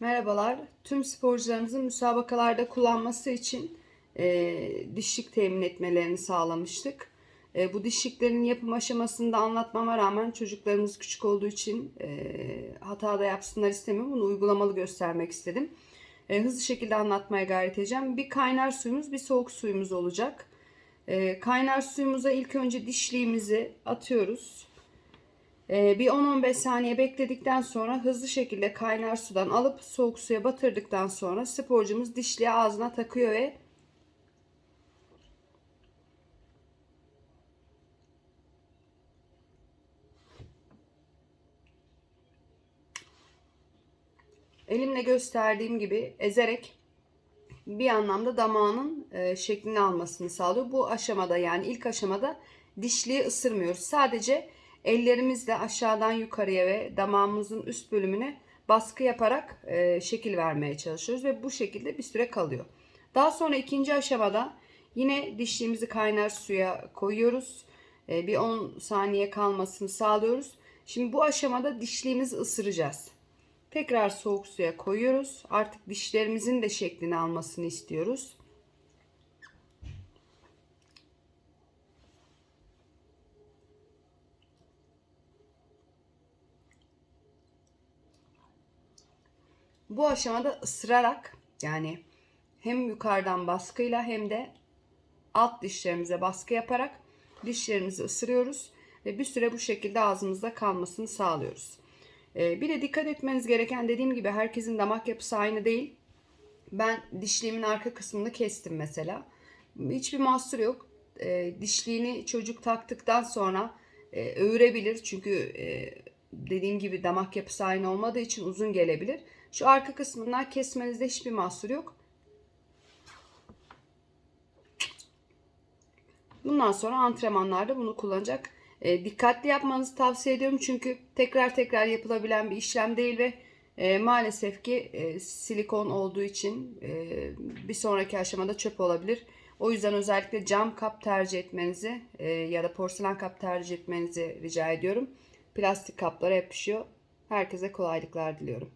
Merhabalar. Tüm sporcularımızın müsabakalarda kullanması için e, dişlik temin etmelerini sağlamıştık. E, bu dişliklerin yapım aşamasında anlatmama rağmen çocuklarımız küçük olduğu için e, hata da yapsınlar istemiyorum. Bunu uygulamalı göstermek istedim. E, hızlı şekilde anlatmaya gayret edeceğim. Bir kaynar suyumuz, bir soğuk suyumuz olacak. E, kaynar suyumuza ilk önce dişliğimizi atıyoruz. Ee, bir 10-15 saniye bekledikten sonra hızlı şekilde kaynar sudan alıp soğuk suya batırdıktan sonra sporcumuz dişliği ağzına takıyor ve elimle gösterdiğim gibi ezerek bir anlamda damağının e, şeklini almasını sağlıyor. Bu aşamada yani ilk aşamada dişliği ısırmıyoruz. Sadece ellerimizle aşağıdan yukarıya ve damağımızın üst bölümüne baskı yaparak e, şekil vermeye çalışıyoruz ve bu şekilde bir süre kalıyor. Daha sonra ikinci aşamada yine dişliğimizi kaynar suya koyuyoruz. E, bir 10 saniye kalmasını sağlıyoruz. Şimdi bu aşamada dişliğimizi ısıracağız. Tekrar soğuk suya koyuyoruz. Artık dişlerimizin de şeklini almasını istiyoruz. Bu aşamada ısırarak yani hem yukarıdan baskıyla hem de alt dişlerimize baskı yaparak dişlerimizi ısırıyoruz ve bir süre bu şekilde ağzımızda kalmasını sağlıyoruz. Ee, bir de dikkat etmeniz gereken dediğim gibi herkesin damak yapısı aynı değil. Ben dişliğimin arka kısmını kestim mesela. Hiçbir mahsur yok. Ee, dişliğini çocuk taktıktan sonra e, öğürebilir. Çünkü e, dediğim gibi damak yapısı aynı olmadığı için uzun gelebilir. Şu arka kısmından kesmenizde hiçbir mahsur yok. Bundan sonra antrenmanlarda bunu kullanacak. E, dikkatli yapmanızı tavsiye ediyorum çünkü tekrar tekrar yapılabilen bir işlem değil ve e, maalesef ki e, silikon olduğu için e, bir sonraki aşamada çöp olabilir. O yüzden özellikle cam kap tercih etmenizi e, ya da porselen kap tercih etmenizi rica ediyorum. Plastik kaplara yapışıyor. Herkese kolaylıklar diliyorum.